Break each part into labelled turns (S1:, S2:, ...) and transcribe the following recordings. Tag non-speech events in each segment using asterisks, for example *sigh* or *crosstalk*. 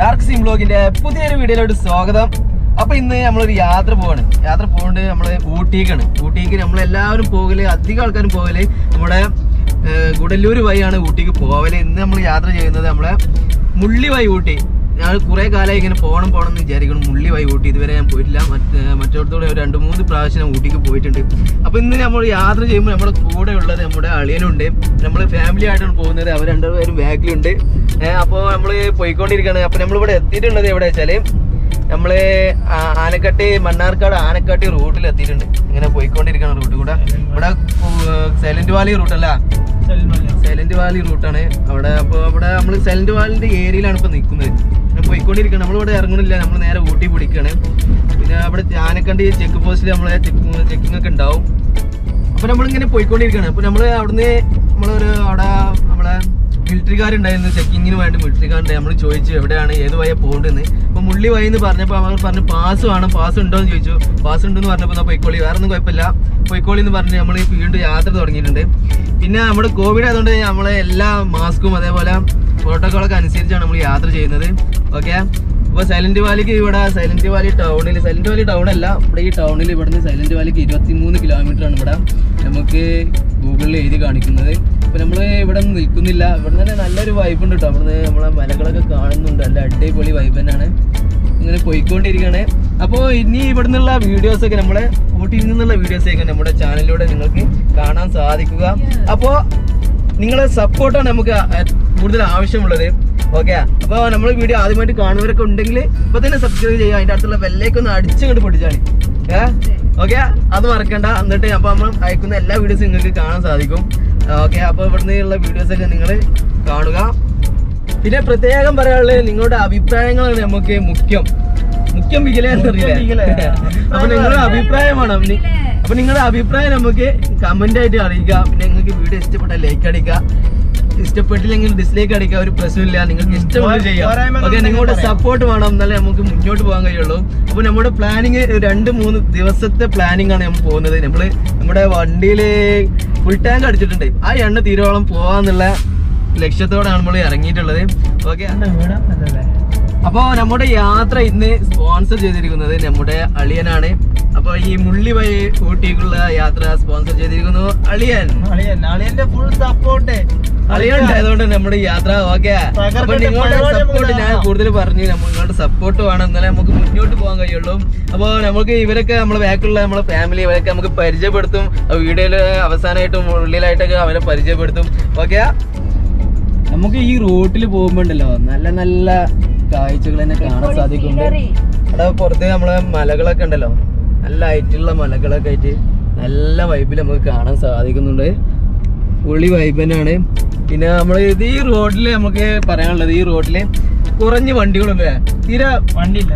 S1: Dark SIM ബ്ലോഗിന്റെ പുതിയൊരു വീഡിയോയിലോട്ട് സ്വാഗതം. അപ്പൊ ഇന്ന് നമ്മളൊരു യാത്ര പോവാണ്. യാത്ര പോകേണ്ടത് നമ്മൾ ഊട്ടിക്കാണ്. ഊട്ടിക്ക് നമ്മളെല്ലാവരും പോകൽ അധികം ആൾക്കാരും പോകൽ നമ്മുടെ ഗുഡല്ലൂർ വഴിയാണ് ഊട്ടിക്ക് പോവൽ. ഇന്ന് നമ്മൾ യാത്ര ചെയ്യുന്നത് നമ്മളെ മുള്ളി വഴി ഊട്ടി. ഞാൻ കുറേ കാലമായി ഇങ്ങനെ പോകണം പോകണം എന്ന് വിചാരിക്കണം മുള്ളി വൈ ഊട്ടി. ഇതുവരെ ഞാൻ പോയിട്ടില്ല. മറ്റ് മറ്റോടത്തൂടെ ഒരു രണ്ട് മൂന്ന് പ്രാവശ്യം ഞാൻ ഊട്ടിക്ക് പോയിട്ടുണ്ട്. അപ്പോൾ ഇന്ന് നമ്മൾ യാത്ര ചെയ്യുമ്പോൾ നമ്മുടെ കൂടെ ഉള്ളത് നമ്മുടെ അളിയനുണ്ട്. നമ്മൾ ഫാമിലി ആയിട്ടാണ് പോകുന്നത്. അവർ രണ്ടുപേരും ബാക്കിലുണ്ട് അപ്പോൾ നമ്മൾ പോയിക്കൊണ്ടിരിക്കുകയാണ്. അപ്പോൾ നമ്മളിവിടെ എത്തിയിട്ടുള്ളത് എവിടെ വെച്ചാൽ നമ്മൾ ആനക്കാട്ടി ആനക്കട്ടി മണ്ണാർക്കാട് ആനക്കാട്ടി റൂട്ടിൽ എത്തിയിട്ടുണ്ട്. ഇങ്ങനെ പോയിക്കൊണ്ടിരിക്കുന്ന റൂട്ട് കൂടെ. ഇവിടെ സൈലന്റ് വാലി റൂട്ടല്ല സൈലന്റ് വാലി. റൂട്ടാണ് അവിടെ അപ്പോൾ അവിടെ നമ്മൾ സൈലന്റ് വാലിന്റെ ഏരിയയിലാണ് ഇപ്പോൾ നിൽക്കുന്നത്. ഇങ്ങനെ പോയിക്കൊണ്ടിരിക്കുകയാണ്. നമ്മളിവിടെ ഇറങ്ങണില്ല നമ്മൾ നേരെ ഊട്ടി പിടിക്കുകയാണ്. പിന്നെ അവിടെ ആനക്കണ്ടി ചെക്ക് പോസ്റ്റിൽ നമ്മളെ ചെക്കിംഗ് ഒക്കെ ഉണ്ടാവും. അപ്പൊ നമ്മളിങ്ങനെ പോയിക്കൊണ്ടിരിക്കുകയാണ്. അപ്പൊ നമ്മൾ അവിടുന്ന് നമ്മളൊരു അവിടെ നമ്മളെ മിലിറ്ററിക്കാരുണ്ടായിരുന്നു ചെക്കിങ്ങിന് വേണ്ടി മിലിറ്ററിക്കാരുണ്ടായി നമ്മൾ ചോദിച്ചു എവിടെയാണ് ഏത് വയ പോകേണ്ടതെന്ന്. അപ്പൊ മുള്ളി വഴി എന്ന് പറഞ്ഞപ്പോൾ അവർ പറഞ്ഞു പാസ് വേണം. പാസ് ഉണ്ടോ എന്ന് ചോദിച്ചു. പാസ് ഉണ്ടെന്ന് പറഞ്ഞപ്പോൾ എന്നാ പൊയ്ക്കോളി. വേറെ ഒന്നും കുഴപ്പമില്ല. പൊയ്ക്കോളി എന്ന് പറഞ്ഞ് നമ്മൾ വീണ്ടും യാത്ര തുടങ്ങിയിട്ടുണ്ട്. പിന്നെ നമ്മുടെ കോവിഡ് ആയതുകൊണ്ട് നമ്മളെ എല്ലാ മാസ്കും അതേപോലെ പ്രോട്ടോക്കോളൊക്കെ അനുസരിച്ചാണ് നമ്മൾ യാത്ര ചെയ്യുന്നത്. ഓക്കെ അപ്പൊ സൈലന്റ് വാലിക്ക് ഇവിടെ സൈലന്റ് വാലി ടൗണിൽ സൈലന്റ് വാലി ടൗൺ അല്ല ഇവിടെ ഈ ടൗണിൽ ഇവിടുന്ന് സൈലന്റ് വാലിക്ക് ഇരുപത്തി മൂന്ന് ആണ് ഇവിടെ. നമുക്ക് ഗൂഗിളിൽ എഴുതി കാണിക്കുന്നത്. അപ്പൊ നമ്മൾ ഇവിടെ നിൽക്കുന്നില്ല. ഇവിടെ തന്നെ നല്ലൊരു വൈബ് ഉണ്ട് കേട്ടോ അവിടുന്ന് നമ്മളെ മലകളൊക്കെ കാണുന്നുണ്ട്. നല്ല അടിപൊളി വൈബ് തന്നെയാണ്. ഇങ്ങനെ പോയിക്കൊണ്ടിരിക്കുകയാണ് അപ്പോൾ ഇനി ഇവിടെ നിന്നുള്ള വീഡിയോസ് ഒക്കെ നമ്മളെ ഊട്ടിയിൽ നിന്നുള്ള വീഡിയോസ് ഒക്കെ നമ്മുടെ ചാനലിലൂടെ നിങ്ങൾക്ക് കാണാൻ സാധിക്കുക. അപ്പോൾ നിങ്ങളെ സപ്പോർട്ടാണ് നമുക്ക് കൂടുതൽ ആവശ്യമുള്ളത്. ഓക്കെ അപ്പോൾ നമ്മൾ വീഡിയോ ആദ്യമായിട്ട് കാണുന്നവരൊക്കെ ഉണ്ടെങ്കിൽ ഇപ്പൊ തന്നെ സബ്സ്ക്രൈബ് ചെയ്യുക. അതിന്റെ അടുത്തുള്ള ബെല്ലേക്ക് ഒന്ന് അടിച്ചങ്ങോട്ട് പൊട്ടിച്ചാണ് ഏ? ഓക്കെ അത് മറക്കണ്ട. എന്നിട്ട് അപ്പൊ നമ്മൾ അയക്കുന്ന എല്ലാ വീഡിയോസും നിങ്ങൾക്ക് കാണാൻ സാധിക്കും. ഓക്കെ അപ്പൊ ഇവിടുന്ന് ഉള്ള വീഡിയോസ് ഒക്കെ നിങ്ങൾ കാണുക. പിന്നെ പ്രത്യേകം പറയാനുള്ളത് നിങ്ങളുടെ അഭിപ്രായങ്ങളാണ് നമുക്ക് മുഖ്യം. മുഖ്യം വികലെന്നറിയില്ല അപ്പൊ നിങ്ങളുടെ അഭിപ്രായമാണ്. അപ്പൊ നിങ്ങളുടെ അഭിപ്രായം നമുക്ക് കമന്റ് ആയിട്ട് അറിയിക്കുക പിന്നെ നിങ്ങൾക്ക് വീഡിയോ ഇഷ്ടപ്പെട്ട ലൈക്ക് അടിക്കുക. ഇഷ്ടപ്പെട്ടില്ലെങ്കിൽ ഡിസ്ലൈക്ക് അടിക്കുക ഒരു പ്രശ്നമില്ല. നിങ്ങൾക്ക് ഇഷ്ടമുള്ളത് ചെയ്യാം. ഓക്കെ നിങ്ങളുടെ സപ്പോർട്ട് വേണം. എന്നാലേ നമുക്ക് മുന്നോട്ട് പോകാൻ കഴിയുള്ളൂ. അപ്പൊ നമ്മുടെ പ്ലാനിങ് രണ്ട് മൂന്ന് ദിവസത്തെ പ്ലാനിങ് ആണ് നമ്മൾ പോകുന്നത്. നമ്മൾ നമ്മുടെ വണ്ടിയിൽ ഫുൾ ടാങ്ക് അടിച്ചിട്ടുണ്ട്. ആ എണ്ണ തീരോളം പോവാന്നുള്ള ലക്ഷ്യത്തോടാണ് നമ്മൾ ഇറങ്ങിയിട്ടുള്ളത്. ഓക്കെ അപ്പോ നമ്മുടെ യാത്ര ഇന്ന് സ്പോൺസർ ചെയ്തിരിക്കുന്നത് നമ്മുടെ അളിയനാണ്. അപ്പൊ ഈ മുള്ളി വഴി ഊട്ടിക്കുള്ള യാത്ര സ്പോൺസർ ചെയ്തിരിക്കുന്നു അളിയൻ.
S2: അളിയൻ അളിയന്റെ ഫുൾ സപ്പോർട്ട്
S1: അളിയൻ ഉണ്ടായതുകൊണ്ട് നമ്മുടെ യാത്ര ഓക്കെ. അപ്പൊ നിങ്ങളുടെ സപ്പോർട്ട് ഞാൻ കൂടുതൽ പറഞ്ഞു. നിങ്ങളുടെ സപ്പോർട്ട് വേണം. എന്നാലേ നമുക്ക് മുന്നോട്ട് പോകാൻ കഴിയുള്ളൂ. അപ്പോൾ നമുക്ക് ഇവരൊക്കെ നമ്മളെ ബാക്കിലുള്ള നമ്മളെ ഫാമിലി ഇവരൊക്കെ നമുക്ക് പരിചയപ്പെടുത്തും. വീഡിയോയിൽ അവസാനമായിട്ടും ഉള്ളിലായിട്ടൊക്കെ അവരെ പരിചയപ്പെടുത്തും. ഓക്കെ? നമുക്ക് ഈ റോട്ടിൽ പോകുമ്പോണ്ടല്ലോ നല്ല നല്ല കാഴ്ചകൾ തന്നെ കാണാൻ സാധിക്കുന്നുണ്ട്. അവിടെ പുറത്ത് നമ്മളെ മലകളൊക്കെ ഉണ്ടല്ലോ. നല്ല ഹൈറ്റുള്ള മലകളൊക്കെ ആയിട്ട് നല്ല വൈബിൽ നമുക്ക് കാണാൻ സാധിക്കുന്നുണ്ട്. പുള്ളി വൈബ് തന്നെയാണ്. പിന്നെ നമ്മൾ ഇത് ഈ റോഡിൽ നമുക്ക് പറയാനുള്ളത് ഈ റോഡിൽ കുറഞ്ഞ വണ്ടികളൊക്കെ തീരെ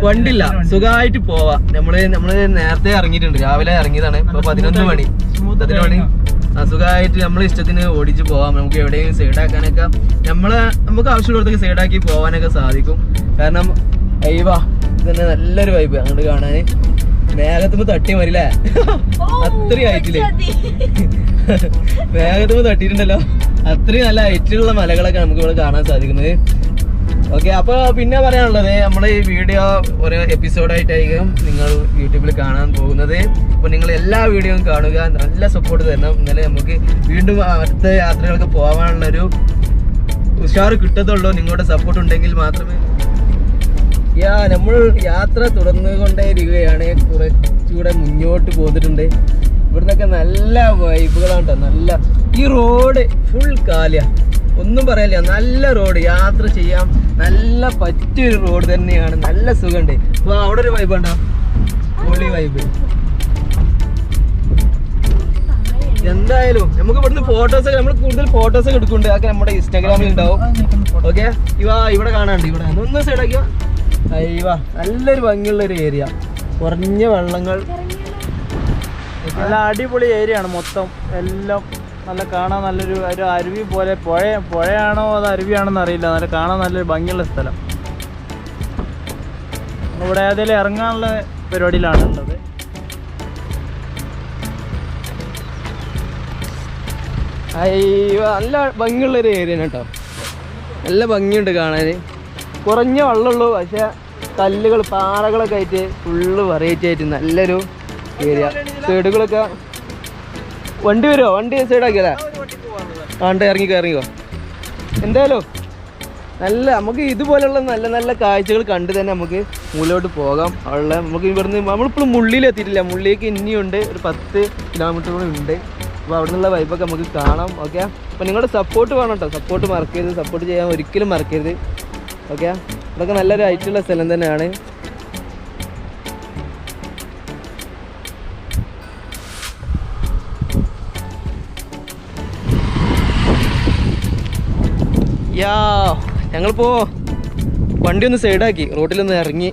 S1: വണ്ടില്ല സുഖമായിട്ട് പോവാ. നമ്മൾ നമ്മൾ നേരത്തെ ഇറങ്ങിയിട്ടുണ്ട്. രാവിലെ ഇറങ്ങിയതാണ്. ഇപ്പൊ പതിനൊന്ന് മണി. പതിനൊന്ന് മണി. അസുഖമായിട്ട് സുഖമായിട്ട് നമ്മളെ ഇഷ്ടത്തിന് ഓടിച്ച് പോവാം. നമുക്ക് എവിടെയെങ്കിലും സൈഡാക്കാനൊക്കെ നമ്മളെ നമുക്ക് ആവശ്യമുള്ളടത്തേക്ക് സൈഡാക്കി പോവാനൊക്കെ സാധിക്കും. കാരണം അയ്യവാ തന്നെ നല്ലൊരു വൈബ് അങ്ങോട്ട് കാണാന്. മേഘത്തുമ്പോ തട്ടി മരില്ലേ അത്രയും ഹൈറ്റിൽ. *laughs* മേഘത്തുമ്പോ തട്ടിയിട്ടുണ്ടല്ലോ. അത്രയും നല്ല ഹൈറ്റിലുള്ള മലകളൊക്കെ നമുക്ക് ഇവിടെ കാണാൻ സാധിക്കുന്നത്. ഓക്കെ അപ്പൊ പിന്നെ പറയാനുള്ളത് നമ്മുടെ ഈ വീഡിയോ ഒരു എപ്പിസോഡായിട്ടായിരിക്കും നിങ്ങൾ യൂട്യൂബിൽ കാണാൻ പോകുന്നത്. അപ്പൊ നിങ്ങൾ എല്ലാ വീഡിയോയും കാണുക നല്ല സപ്പോർട്ട് തരണം. എന്നാലേ നമുക്ക് വീണ്ടും അടുത്ത യാത്രകൾക്ക് പോകാനുള്ളൊരു ഉഷാറ് കിട്ടത്തുള്ളൂ. നിങ്ങളുടെ സപ്പോർട്ട് ഉണ്ടെങ്കിൽ മാത്രമേ യാ നമ്മൾ യാത്ര തുടർന്നുകൊണ്ടേയിരിക്കുകയാണ്. കുറച്ചുകൂടെ മുന്നോട്ട് പോന്നിട്ടുണ്ട്. ഇവിടുന്നൊക്കെ നല്ല വൈബുകളാണ് കേട്ടോ നല്ല ഈ റോഡ് ഫുൾ കാലിയ. ഒന്നും പറയില്ല നല്ല റോഡ്. യാത്ര ചെയ്യാം നല്ല പറ്റിയൊരു റോഡ് തന്നെയാണ്. നല്ല സുഖമുണ്ട്. അപ്പോൾ അവിടെ ഒരു വൈബ് ഉണ്ടോ ഹോളി വൈബ് എന്തായാലും നമുക്ക് ഇവിടുന്ന് ഫോട്ടോസ് നമ്മൾ കൂടുതൽ ഫോട്ടോസ് ഒക്കെ എടുക്കുന്നുണ്ട്. അതൊക്കെ നമ്മുടെ ഇൻസ്റ്റാഗ്രാമിൽ ഉണ്ടാവും. ഓക്കെ ഇവ ഇവിടെ കാണാണ്ട് ഇവിടെ. ഒന്ന് സൈഡാക്കിയോ അയ്യവ നല്ലൊരു ഭംഗിയുള്ള ഒരു ഏരിയ കുറഞ്ഞ വെള്ളങ്ങൾ.
S2: നല്ല അടിപൊളി ഏരിയ ആണ് മൊത്തം. എല്ലാം നല്ല കാണാൻ നല്ലൊരു ഒരു അരുവി പോലെ പുഴ പുഴയാണോ അത് അരുവിയാണോ അറിയില്ല. നല്ല കാണാൻ നല്ലൊരു ഭംഗിയുള്ള സ്ഥലം. ഇവിടെ ഏതെങ്കിലും ഇറങ്ങാനുള്ള പരിപാടിയിലാണ് ഉള്ളത്.
S1: അയ്യോ നല്ല ഭംഗിയുള്ളൊരു ഏരിയ കേട്ടോ. നല്ല ഭംഗിയുണ്ട് കാണാൻ കുറഞ്ഞ വെള്ളമുള്ളൂ പക്ഷേ കല്ലുകൾ പാറകളൊക്കെ ആയിട്ട് ഫുള്ള് വെറൈറ്റി ആയിട്ട് നല്ലൊരു ഏരിയ സൈഡുകളൊക്കെ വണ്ടി വരുമോ വണ്ടി സൈഡാക്കിയല്ലേ ആണ്ട് ഇറങ്ങിക്കോ ഇറങ്ങിക്കോ എന്തായാലും നല്ല നമുക്ക് ഇതുപോലെയുള്ള നല്ല നല്ല കാഴ്ചകൾ കണ്ട് തന്നെ നമുക്ക് മുകളിലോട്ട് പോകാം. അവിടെ നമുക്ക് ഇവിടുന്ന് നമ്മളിപ്പോഴും മുള്ളിയിലെത്തിയിട്ടില്ല മുള്ളിലേക്ക് ഇനിയുണ്ട് ഒരു പത്ത് കിലോമീറ്റർ കൂടെ ഉണ്ട്. അപ്പോൾ അവിടെ നിന്നുള്ള വൈബൊക്കെ നമുക്ക് കാണാം. ഓക്കെ അപ്പോൾ നിങ്ങളുടെ സപ്പോർട്ട് വേണം കേട്ടോ. സപ്പോർട്ട് മറക്കരുത് സപ്പോർട്ട് ചെയ്യാൻ ഒരിക്കലും മറക്കരുത്. ഓക്കെ. ഇതൊക്കെ നല്ലൊരു ഹൈറ്റുള്ള സ്ഥലം തന്നെയാണ്. യാ ഞങ്ങളിപ്പോ വണ്ടി ഒന്ന് സൈഡാക്കി റോട്ടിലൊന്ന് ഇറങ്ങി.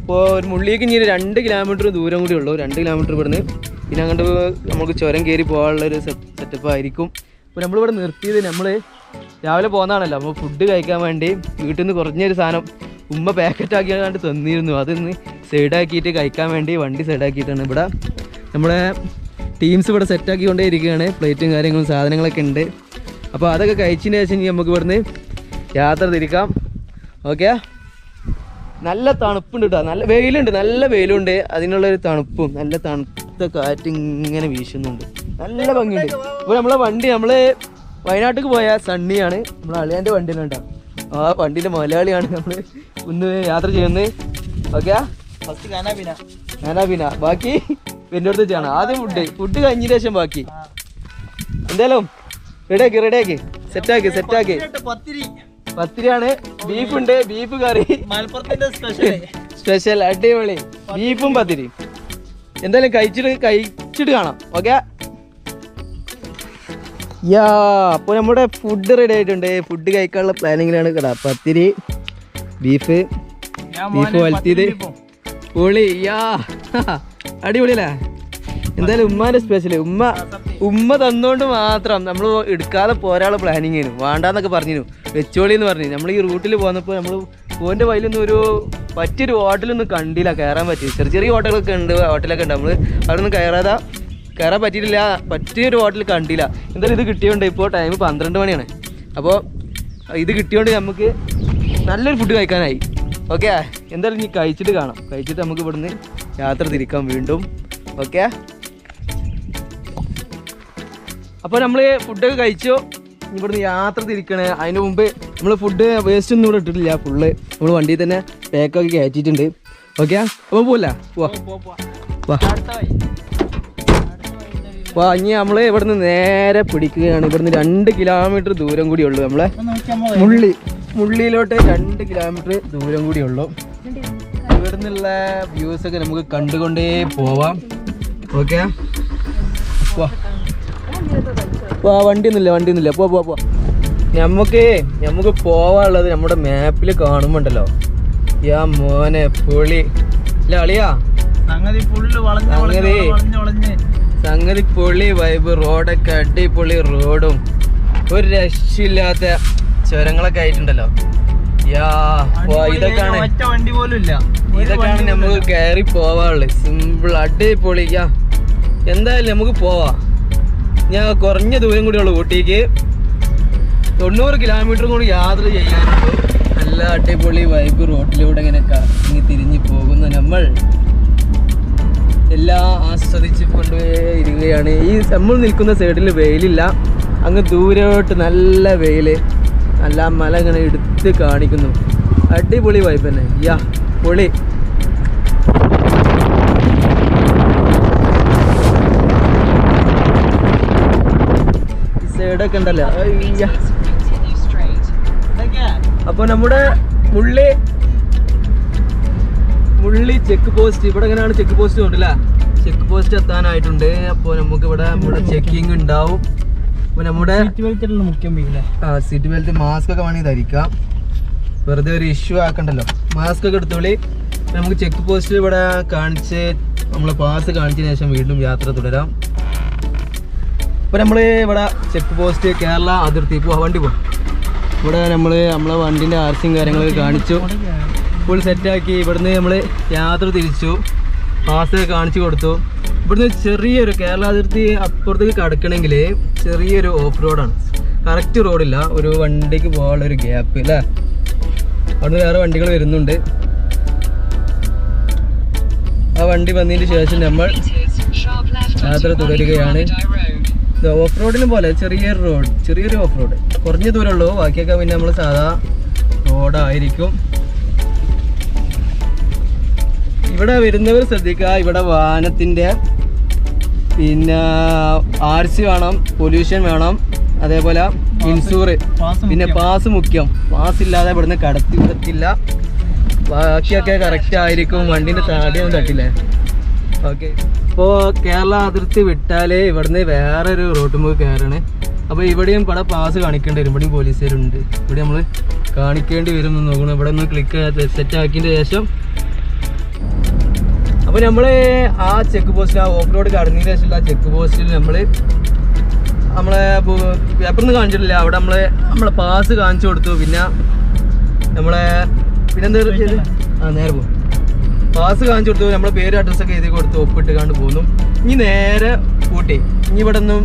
S1: ഇപ്പോൾ ഒരു മുള്ളിലേക്ക് ഇനി രണ്ട് കിലോമീറ്റർ ദൂരം കൂടി ഉള്ളൂ. രണ്ട് കിലോമീറ്റർ ഇവിടുന്ന്. പിന്നെ അങ്ങോട്ട് നമുക്ക് ചുരം കയറി പോകാനുള്ള ഒരു സെറ്റപ്പ് ആയിരിക്കും. അപ്പോൾ നമ്മളിവിടെ നിർത്തിയത് നമ്മൾ രാവിലെ പോകുന്നതാണല്ലോ. അപ്പോൾ ഫുഡ് കഴിക്കാൻ വേണ്ടി വീട്ടിൽ നിന്ന് കുറഞ്ഞൊരു സാധനം ഉമ്മ പാക്കറ്റ് ആക്കിയാണ്ട് തന്നിരുന്നു. അതിന്ന് സൈഡാക്കിയിട്ട് കഴിക്കാൻ വേണ്ടി വണ്ടി സൈഡാക്കിയിട്ടാണ് ഇവിടെ നമ്മുടെ ടീംസ് ഇവിടെ സെറ്റാക്കിക്കൊണ്ടേ ഇരിക്കുകയാണ്. പ്ലേറ്റും കാര്യങ്ങളും സാധനങ്ങളൊക്കെ ഉണ്ട്. അപ്പോൾ അതൊക്കെ കഴിച്ചതിന് ശേഷം നമുക്ക് ഇവിടുന്ന് യാത്ര തിരിക്കാം. ഓക്കെ നല്ല തണുപ്പുണ്ട് കേട്ടോ നല്ല വെയിലുണ്ട്. നല്ല വെയിലുണ്ട്. അതിനുള്ളൊരു തണുപ്പും നല്ല തണുത്ത കാറ്റ് ഇങ്ങനെ വീശുന്നുണ്ട്. നല്ല ഭംഗിയുണ്ട്. ഇപ്പോൾ നമ്മളെ വണ്ടി നമ്മൾ വയനാട്ടിലേക്ക് പോയ സണ്ണിയാണ് നമ്മൾ അളിയാന്റെ വണ്ടി ഉണ്ടാവും ആ വണ്ടിന്റെ മലയാളിയാണ് നമ്മൾ ഇന്ന് യാത്ര ചെയ്യുന്നത്. ഓക്കെ?
S2: ഫസ്റ്റ് പിന്നെ
S1: ഞാനാ പിന്ന ബാക്കി എന്റെ അടുത്ത് ചെയ്യണം ആദ്യം ഫുഡ് ഫുഡ് കഴിഞ്ഞതിന് ശേഷം ബാക്കി. എന്തായാലും റെഡിയാക്കി റെഡിയാക്കി സെറ്റാക്കി സെറ്റാക്കി
S2: പത്തിരി
S1: പത്തിരിയാണ്. ബീഫ് ഉണ്ട് ബീഫ് കറി
S2: മലപ്പുറത്തിന്റെ സ്പെഷ്യൽ
S1: സ്പെഷ്യൽ അടിപൊളി. ബീഫും പത്തിരി എന്തായാലും കഴിച്ചിട്ട് കഴിച്ചിട്ട് കാണാം. ഓക്കെ? യാ അപ്പോൾ നമ്മുടെ ഫുഡ് റെഡി ആയിട്ടുണ്ട്. ഫുഡ് കഴിക്കാനുള്ള പ്ലാനിങ്ങിലാണ് കേട്ടോ. പത്തിരി ബീഫ് ബീഫ് വലത്തിയത് പൊളി യാ. അടിപൊളിയല്ലേ? എന്തായാലും ഉമ്മാന്റെ സ്പെഷ്യൽ ഉമ്മ ഉമ്മ തന്നോണ്ട് മാത്രം നമ്മൾ എടുക്കാതെ പോരാളെ പ്ലാനിങ് ആയിരുന്നു വേണ്ടാന്നൊക്കെ പറഞ്ഞിരുന്നു. വെച്ചോളി എന്ന് പറഞ്ഞു നമ്മൾ ഈ റൂട്ടിൽ പോന്നപ്പോൾ നമ്മൾ പോന്റെ വയലൊന്നും ഒരു പറ്റിയൊരു ഹോട്ടലൊന്നും കണ്ടില്ല. കയറാൻ പറ്റി ചെറിയ ചെറിയ ഹോട്ടലൊക്കെ ഉണ്ട്. ഹോട്ടലൊക്കെ ഉണ്ട്. നമ്മൾ അവിടെ നിന്ന് കയറാതെ കയറാൻ പറ്റിയിട്ടില്ല. പറ്റിയൊരു ഹോട്ടൽ കണ്ടില്ല. എന്തായാലും ഇത് കിട്ടിയോണ്ട് ഇപ്പോൾ ടൈം പന്ത്രണ്ട് മണിയാണ്. അപ്പോൾ ഇത് കിട്ടിയോണ്ട് നമുക്ക് നല്ലൊരു ഫുഡ് കഴിക്കാനായി. ഓക്കെ എന്തായാലും ഇനി കഴിച്ചിട്ട് കാണാം. കഴിച്ചിട്ട് നമുക്ക് ഇവിടുന്ന് യാത്ര തിരിക്കാം വീണ്ടും. ഓക്കെ അപ്പോൾ നമ്മൾ ഫുഡൊക്കെ കഴിച്ചു. ഇവിടുന്ന് യാത്ര തിരിക്കണേ. അതിന് മുമ്പ് നമ്മൾ ഫുഡ് വേസ്റ്റ് ഒന്നും ഇവിടെ ഇട്ടിട്ടില്ല. ഫുള്ള് നമ്മൾ വണ്ടിയിൽ തന്നെ പാക്കൊക്കെ കയറ്റിയിട്ടുണ്ട്. ഓക്കെ അപ്പോൾ പോവില്ല? പോവാ. വാ. വാ ഇനി നമ്മൾ ഇവിടുന്ന് നേരെ പിടിക്കുകയാണ്. ഇവിടുന്ന് രണ്ട് കിലോമീറ്റർ ദൂരം കൂടി ഉള്ളൂ നമ്മളെ. മുള്ളി മുള്ളിയിലോട്ട് രണ്ട് കിലോമീറ്റർ ദൂരം കൂടി ഉള്ളൂ. ഇവിടുന്നുള്ള വ്യൂസ് ഒക്കെ നമുക്ക് കണ്ടുകൊണ്ടേ പോവാം. ഓക്കെ? വാ. വണ്ടി ഒന്നുമില്ല വണ്ടി ഒന്നുമില്ല പോ പോ പോ. നമുക്ക് നമുക്ക് പോവാനുള്ളത് നമ്മുടെ മാപ്പിൽ കാണുമ്പോണ്ടല്ലോ. യാ മോനെ പുളി. അല്ല അളിയാ.
S2: സംഗതി
S1: സംഗതി. പൊളി വൈബ് റോഡൊക്കെ അടിപൊളി റോഡും. ഒരു രക്ഷയില്ലാത്ത ചുരങ്ങളൊക്കെ ആയിട്ടുണ്ടല്ലോ. ഇതൊക്കെയാണ് ഇതൊക്കെയാണ് നമുക്ക് കയറി പോവാനുള്ളത് സിമ്പിൾ അടിപൊളി യാ. എന്തായാലും നമുക്ക് പോവാ. ഞാൻ കുറഞ്ഞ ദൂരം കൂടി ഉള്ളു ഊട്ടിക്ക്. തൊണ്ണൂറ് കിലോമീറ്റർ കൂടി യാത്ര ചെയ്യാനുള്ളൂ. നല്ല അടിപൊളി വൈബ് റോഡിലൂടെ ഇങ്ങനെ കറങ്ങി തിരിഞ്ഞ് പോകുന്ന നമ്മൾ. എല്ലാം ആസ്വദിച്ച് കൊണ്ടേ ഇരിക്കുകയാണ് ഈ നമ്മൾ നിൽക്കുന്ന സൈഡിൽ വെയിലില്ല. അങ്ങ് ദൂരോട്ട് നല്ല വെയിൽ നല്ല മല ഇങ്ങനെ എടുത്ത് കാണിക്കുന്നു. അടിപൊളി വൈബ് തന്നെ. യാ പൊളി. സൈഡൊക്കെ ഉണ്ടല്ലോ.
S2: അപ്പൊ
S1: അപ്പോൾ നമ്മുടെ മുള്ളി മുള്ളി ചെക്ക് പോസ്റ്റ് ഇവിടെ എങ്ങനെയാണ് ചെക്ക് പോസ്റ്റ് ഉണ്ടല്ലേ ചെക്ക് പോസ്റ്റ് എത്താനായിട്ടുണ്ട്. അപ്പോൾ നമുക്ക് ഇവിടെ നമ്മുടെ ചെക്കിങ് ഉണ്ടാവും. അപ്പോൾ നമ്മുടെ
S2: സീറ്റ് ബെൽറ്റ്
S1: മാസ്ക് ഒക്കെ വേണമെങ്കിൽ ധരിക്കാം. വെറുതെ ഒരു ഇഷ്യൂ ആക്കണ്ടല്ലോ. മാസ്ക് ഒക്കെ എടുത്തോളി. നമുക്ക് ചെക്ക് പോസ്റ്റ് ഇവിടെ കാണിച്ച് നമ്മളെ പാസ് കാണിച്ചതിന് ശേഷം വീണ്ടും യാത്ര തുടരാം. അപ്പോൾ നമ്മൾ ഇവിടെ ചെക്ക് പോസ്റ്റ് കേരള അതിർത്തി പോ വണ്ടി പോ ഇവിടെ നമ്മൾ നമ്മളെ വണ്ടിന്റെ ആർസിയും കാര്യങ്ങളൊക്കെ കാണിച്ചു. ഫുൾ സെറ്റാക്കി ഇവിടുന്ന് നമ്മൾ യാത്ര തിരിച്ചു. പാസ് കാണിച്ചു കൊടുത്തു. ഇവിടുന്ന് ചെറിയൊരു കേരള അതിർത്തി അപ്പുറത്തേക്ക് കടക്കണമെങ്കിൽ ചെറിയൊരു ഓഫ് റോഡാണ് കറക്റ്റ് റോഡില്ല ഒരു വണ്ടിക്ക് പോകാനുള്ള ഒരു ഗ്യാപ്പ് അല്ലേ അവിടുന്ന് വേറെ വണ്ടികൾ വരുന്നുണ്ട്. ആ വണ്ടി വന്നതിന് ശേഷം നമ്മൾ യാത്ര തുടരുകയാണ്. ഓഫ് റോഡിന് പോലെ ചെറിയൊരു റോഡ് ചെറിയൊരു ഓഫ് റോഡ് കുറഞ്ഞ ദൂരമുള്ളൂ. ബാക്കിയൊക്കെ പിന്നെ നമ്മൾ സാധാ റോഡായിരിക്കും ഇവിടെ വരുന്നവർ ശ്രദ്ധിക്കുക. ഇവിടെ വാഹനത്തിന്റെ പിന്നെ ആർ സി വേണം പൊല്യൂഷൻ വേണം. അതേപോലെ ഇൻഷൂർ പിന്നെ പാസ് മുഖ്യം. പാസ് ഇല്ലാതെ ഇവിടുന്ന് കടത്തി വിടത്തില്ല. ബാക്കിയൊക്കെ കറക്റ്റ് ആയിരിക്കും. വണ്ടിന്റെ താടിയൊന്നും തട്ടില്ലേ? ഓക്കെ ഇപ്പോൾ കേരള അതിർത്തി വിട്ടാലേ ഇവിടുന്ന് ഒരു റോഡ് മുഖ് കയറാണ് അപ്പോൾ ഇവിടെയും ഇവിടെ പാസ് കാണിക്കേണ്ടി വരും. ഇവിടെയും പോലീസുകാരുണ്ട്. ഇവിടെ നമ്മൾ കാണിക്കേണ്ടി വരും എന്ന് നോക്കണം. ഇവിടെ ഒന്ന് ക്ലിക്ക് സെറ്റ് ആക്കിയതിന്റെ ശേഷം അപ്പോൾ നമ്മൾ ആ ചെക്ക് പോസ്റ്റിൽ ആ ഓഫ് റോഡ് കടന്നതിന് ശേഷമുള്ള ആ ചെക്ക് പോസ്റ്റിൽ നമ്മൾ നമ്മളെ പേപ്പറിന്ന് കാണിച്ചിട്ടില്ല. അവിടെ നമ്മളെ നമ്മളെ പാസ് കാണിച്ചു കൊടുത്തു. പിന്നെ നമ്മളെ പിന്നെന്താ ആ നേരെ പോകും പാസ് കാണിച്ചു കൊടുത്തു. നമ്മളെ പേര് അഡ്രസ്സൊക്കെ എഴുതി കൊടുത്തു. ഒപ്പിട്ട് കണ്ട് പോന്നു. ഇനി നേരെ ഊട്ടി. ഇനി ഇവിടെ ഒന്നും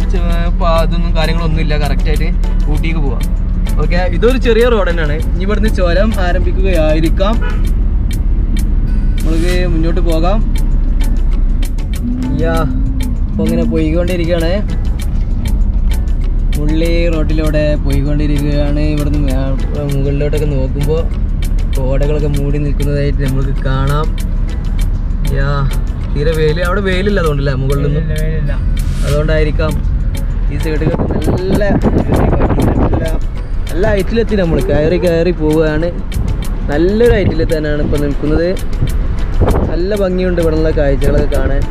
S1: അതൊന്നും കാര്യങ്ങളൊന്നും ഇല്ല. കറക്റ്റായിട്ട് ഊട്ടിക്ക് പോവാം. ഓക്കെ ഇതൊരു ചെറിയ റോഡ് തന്നെയാണ്. ഇനി ഇവിടുന്ന് ചുരം ആരംഭിക്കുകയായിരിക്കാം. നമ്മൾക്ക് മുന്നോട്ട് പോകാം. യാ അപ്പോൾ ഇങ്ങനെ പോയിക്കൊണ്ടിരിക്കുകയാണ്. മുള്ളി റോഡിലൂടെ പോയിക്കൊണ്ടിരിക്കുകയാണ്. ഇവിടുന്ന് മുകളിലോട്ടൊക്കെ നോക്കുമ്പോൾ കോടകളൊക്കെ മൂടി നിൽക്കുന്നതായിട്ട് നമുക്ക് കാണാം. യാ തീരെ വെയിൽ അവിടെ വെയിലില്ല അതുകൊണ്ടില്ല മുകളിലൊന്നും. അതുകൊണ്ടായിരിക്കാം ഈ നല്ല നല്ല നല്ല ഹൈറ്റിലെത്തി നമ്മൾ കയറി കയറി പോവുകയാണ്. നല്ലൊരു ഹൈറ്റിൽ തന്നെയാണ് ഇപ്പോൾ നിൽക്കുന്നത്. നല്ല ഭംഗിയുണ്ട് ഇവിടെയുള്ള കാഴ്ചകളൊക്കെ കാണാൻ.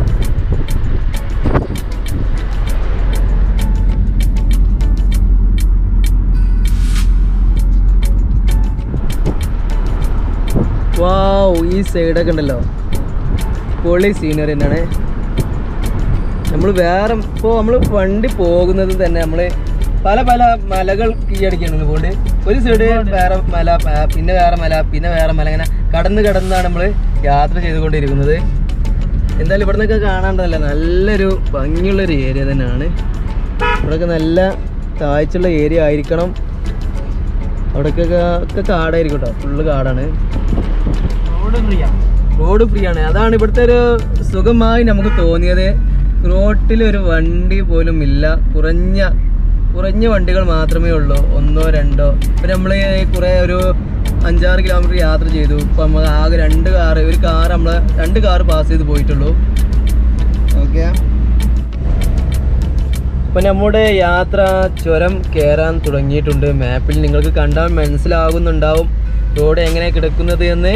S1: വാവ് ഈ സൈഡൊക്കെ ഉണ്ടല്ലോ. പൊളി സീനറി തന്നെയാണ്. നമ്മൾ വേറെ ഇപ്പോൾ നമ്മൾ വണ്ടി പോകുന്നത് തന്നെ നമ്മൾ പല പല മലകൾ കീഴടക്കിയാണ് പോണ്ട് ഒരു സൈഡ് വേറെ മല പിന്നെ വേറെ മല പിന്നെ വേറെ മല ഇങ്ങനെ കടന്ന് കടന്നാണ് നമ്മൾ യാത്ര ചെയ്തുകൊണ്ടിരിക്കുന്നത്. എന്തായാലും ഇവിടെ നിന്നൊക്കെ കാണാണ്ടല്ല നല്ലൊരു ഭംഗിയുള്ളൊരു ഏരിയ തന്നെയാണ്. ഇവിടെയൊക്കെ നല്ല താഴ്ചയുള്ള ഏരിയ ആയിരിക്കണം. അവിടേക്കൊക്കെ ഒക്കെ കാടായിരിക്കും കേട്ടോ ഫുള്ള് കാടാണ്.
S2: റോഡ് ഫ്രീ ആണ്.
S1: റോഡ് ഫ്രീ ആണ് അതാണ് ഇവിടുത്തെ ഒരു സുഖമായി നമുക്ക് തോന്നിയത്. റോട്ടിൽ ഒരു വണ്ടി പോലും ഇല്ല. കുറഞ്ഞ കുറഞ്ഞ വണ്ടികൾ മാത്രമേ ഉള്ളൂ. ഒന്നോ രണ്ടോ. ഇപ്പം നമ്മൾ കുറേ ഒരു അഞ്ചാറ് കിലോമീറ്റർ യാത്ര ചെയ്തു. ഇപ്പം നമ്മൾ ആകെ രണ്ട് കാറ് ഒരു കാർ നമ്മൾ രണ്ട് കാർ പാസ് ചെയ്ത് പോയിട്ടുള്ളൂ. ഓക്കെ ഇപ്പം നമ്മുടെ യാത്ര ചുരം കയറാൻ തുടങ്ങിയിട്ടുണ്ട്. മാപ്പിൽ നിങ്ങൾക്ക് കണ്ടാൽ മനസ്സിലാകുന്നുണ്ടാവും. റോഡ് എങ്ങനെ കിടക്കുന്നത് എന്ന്.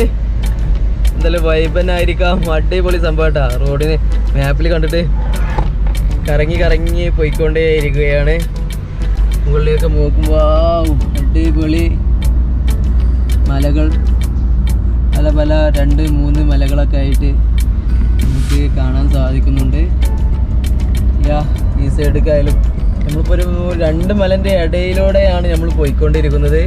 S1: എന്തായാലും വൈബനായിരിക്കാം അടിപൊളി സംഭവം റോഡിന് മാപ്പിൽ കണ്ടിട്ട് കറങ്ങി കറങ്ങി പോയിക്കൊണ്ടേ ഇരിക്കുകയാണ് മുകളിലേക്ക് നോക്കുമ്പോൾ അടിപൊളി. മലകൾ പല പല രണ്ട് മൂന്ന് മലകളൊക്കെ ആയിട്ട് നമുക്ക് കാണാൻ സാധിക്കുന്നുണ്ട്. യാ ഈ സൈഡിലേക്കായാലും നമ്മളിപ്പോൾ ഒരു രണ്ട് മലന്റെ ഇടയിലൂടെയാണ് നമ്മൾ പോയിക്കൊണ്ടിരിക്കുന്നത്.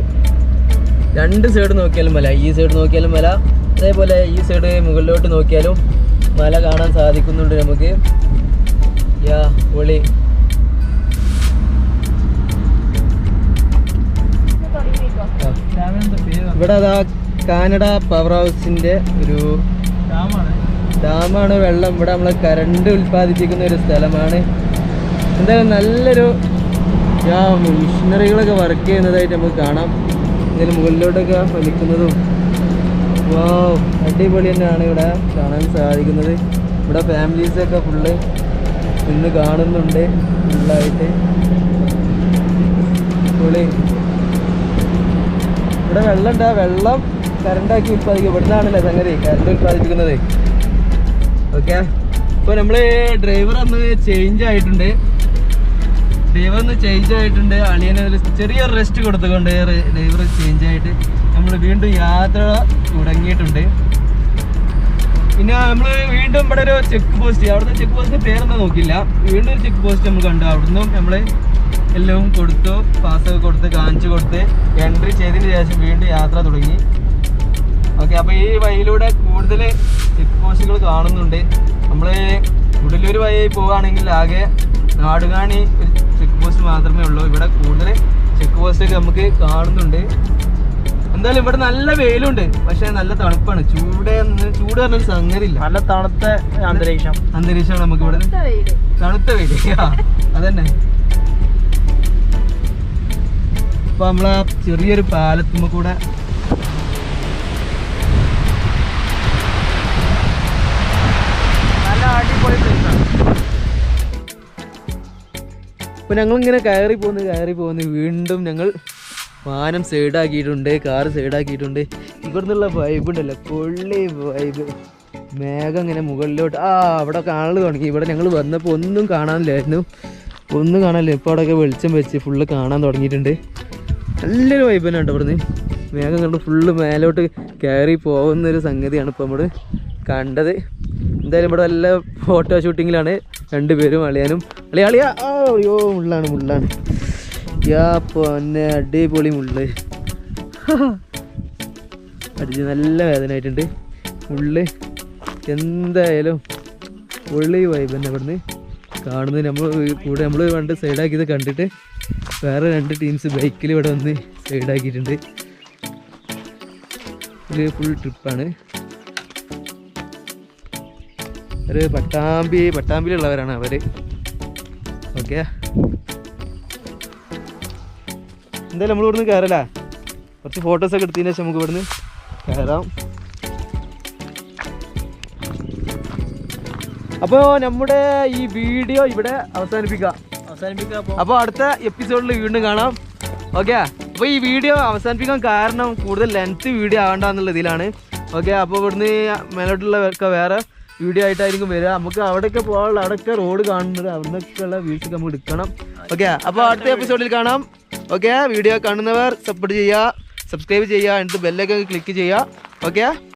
S1: രണ്ട് സൈഡ് നോക്കിയാലും മല ഈ സൈഡ് നോക്കിയാലും മല അതേപോലെ ഈ സൈഡ് മുകളിലോട്ട് നോക്കിയാലും മല കാണാൻ സാധിക്കുന്നുണ്ട് നമുക്ക്. യാ പൊളി. ഇവിടെ അതാ കാനഡ പവർ ഹൗസിന്റെ ഒരു
S2: ഡാമാണ്
S1: വെള്ളം. ഇവിടെ നമ്മൾ കരണ്ട് ഉൽപ്പാദിപ്പിക്കുന്ന ഒരു സ്ഥലമാണ്. എന്തായാലും നല്ലൊരു മിഷനറികളൊക്കെ വർക്ക് ചെയ്യുന്നതായിട്ട് നമുക്ക് കാണാം. ഇതിന് മുകളിലോട്ടൊക്കെ വലിക്കുന്നതും വാ അടിപൊളി തന്നെയാണ് ഇവിടെ കാണാൻ സാധിക്കുന്നത്. ഇവിടെ ഫാമിലീസൊക്കെ ഫുള്ള് നിന്ന് കാണുന്നുണ്ട് ഫുള്ളായിട്ട് പൊളി ഇവിടെ വെള്ളം ഉണ്ടാ വെള്ളം കറണ്ടാക്കി ഉത്പാദിക്കും ഇവിടുന്നാണല്ലേ സംഗതി. കറണ്ട് ഉത്പാദിപ്പിക്കുന്നത് ഓക്കെ. ഇപ്പോൾ നമ്മൾ ഡ്രൈവർ അന്ന് ചേഞ്ച് ആയിട്ടുണ്ട്. ഡ്രൈവർ ഒന്ന് ചേഞ്ച് ആയിട്ടുണ്ട്. അളിയന് ഒരു ചെറിയൊരു റെസ്റ്റ് കൊടുത്തുകൊണ്ട് ഡ്രൈവർ ചേഞ്ച് ആയിട്ട് നമ്മൾ വീണ്ടും യാത്ര തുടങ്ങിയിട്ടുണ്ട്. പിന്നെ നമ്മൾ വീണ്ടും ഇവിടെ ഒരു ചെക്ക് പോസ്റ്റ് അവിടുത്തെ ചെക്ക് പോസ്റ്റിന്റെ പേരൊന്നും നോക്കില്ല വീണ്ടും ഒരു ചെക്ക് പോസ്റ്റ് നമ്മൾ കണ്ടു. അവിടുന്ന് നമ്മൾ എല്ലാം കൊടുത്തു പാസ്സൊക്കെ കൊടുത്ത് കാണിച്ചു കൊടുത്ത് എൻട്രി ചെയ്തതിന് ശേഷം വീണ്ടും യാത്ര തുടങ്ങി. ഓക്കെ അപ്പോൾ ഈ വഴിയിലൂടെ കൂടുതൽ ചെക്ക് പോസ്റ്റുകൾ കാണുന്നുണ്ട്. നമ്മൾ കുടലൂർ വഴി പോവുകയാണെങ്കിൽ ആകെ നാടുകാണി ഒരു ചെക്ക് പോസ്റ്റ് മാത്രമേ ഉള്ളൂ. ഇവിടെ കൂടുതൽ ചെക്ക് പോസ്റ്റൊക്കെ നമുക്ക് കാണുന്നുണ്ട്. എന്തായാലും ഇവിടെ നല്ല വെയിലുണ്ട്. പക്ഷെ നല്ല തണുപ്പാണ്. ചൂട് ചൂട് പറഞ്ഞൊരു സംഗതി ഇല്ല
S2: നല്ല തണുത്ത അന്തരീക്ഷം.
S1: അന്തരീക്ഷമാണ് നമുക്ക് ഇവിടെ തണുത്ത വെയിൽ ആ, അതന്നെ നമ്മൾ ആ ചെറിയൊരു പാലത്തുമ്പോ കൂടെ
S2: നല്ല അടിപൊളി place ആണ്
S1: അപ്പൊ ഞങ്ങൾ ഇങ്ങനെ കയറി പോകുന്നു കയറി പോകുന്നു വീണ്ടും ഞങ്ങൾ വാനം സൈഡാക്കിയിട്ടുണ്ട് കാറ് സൈഡാക്കിയിട്ടുണ്ട് ഇവിടുന്നുള്ള വൈബ് ഉണ്ടല്ലോ പൊള്ളി വൈബ് മേഘം ഇങ്ങനെ മുകളിലോട്ട് ആ അവിടെ കാണൽ തുടങ്ങി. ഇവിടെ ഞങ്ങൾ വന്നപ്പോൾ ഒന്നും കാണാനില്ലായിരുന്നു. ഒന്നും കാണാനില്ല. ഇപ്പോൾ അവിടെയൊക്കെ വെളിച്ചം വെച്ച് ഫുള്ള് കാണാൻ തുടങ്ങിയിട്ടുണ്ട്. നല്ലൊരു വൈബ് തന്നെ ഉണ്ട് ഇവിടുന്ന്. മേഘം കണ്ട് ഫുള്ള് മേലോട്ട് കയറി പോകുന്ന ഒരു സംഗതിയാണ് ഇപ്പോൾ നമ്മൾ കണ്ടത്. എന്തായാലും ഇവിടെ നല്ല ഫോട്ടോ ഷൂട്ടിങ്ങിലാണ് രണ്ടുപേരും അളിയാനും. അളിയ അളിയ. അയ്യോ മുള്ളാണ് മുള്ളാണ്. യാ പൊന്നെ അടിപൊളി മുള്ള്. *laughs* അടിച്ച് നല്ല വേദന ആയിട്ടുണ്ട് മുള്ള് എന്തായാലും പൊള്ളി വൈബ് തന്നെ ഇവിടുന്ന്. കാണുന്നത് നമ്മൾ കൂടെ നമ്മൾ പണ്ട് സൈഡാക്കിയത് കണ്ടിട്ട് വേറെ രണ്ട് ടീംസ് ബൈക്കിൽ ഇവിടെ വന്ന് സൈഡാക്കിയിട്ടുണ്ട് ഇത് ഫുൾ ട്രിപ്പാണ് ഒരു പട്ടാമ്പി പട്ടാമ്പിയിലുള്ളവരാണ് അവർ. ഓക്കെ എന്തായാലും നമ്മൾ ഇവിടുന്ന് കയറല കുറച്ച് ഫോട്ടോസ് ഒക്കെ എടുത്തതിന് ശേഷം നമുക്ക് ഇവിടുന്ന് കയറാം അപ്പോൾ നമ്മുടെ ഈ വീഡിയോ ഇവിടെ അവസാനിപ്പിക്കാം. അപ്പോൾ അടുത്ത എപ്പിസോഡിൽ വീണ്ടും കാണാം. ഓക്കെ അപ്പോൾ ഈ വീഡിയോ അവസാനിപ്പിക്കാൻ കാരണം കൂടുതൽ ലെങ്ത് വീഡിയോ ആവണ്ടെന്നുള്ള ഇതിലാണ്. ഓക്കെ അപ്പോൾ ഇവിടുന്ന് മേലോട്ടുള്ളവർക്ക് വേറെ വീഡിയോ ആയിട്ടായിരിക്കും വരിക. നമുക്ക് അവിടെയൊക്കെ പോകാനുള്ള അവിടെയൊക്കെ റോഡ് കാണുന്നത് അവിടുന്നൊക്കെയുള്ള വീഴ്ച നമുക്ക് എടുക്കണം. ഓക്കെ അപ്പോൾ അടുത്ത എപ്പിസോഡിൽ കാണാം. ഓക്കെ വീഡിയോ കാണുന്നവർ സപ്പോർട്ട് ചെയ്യുക സബ്സ്ക്രൈബ് ചെയ്യുക എന്നിട്ട് ബെല്ലൊക്കെ ക്ലിക്ക് ചെയ്യുക. ഓക്കെ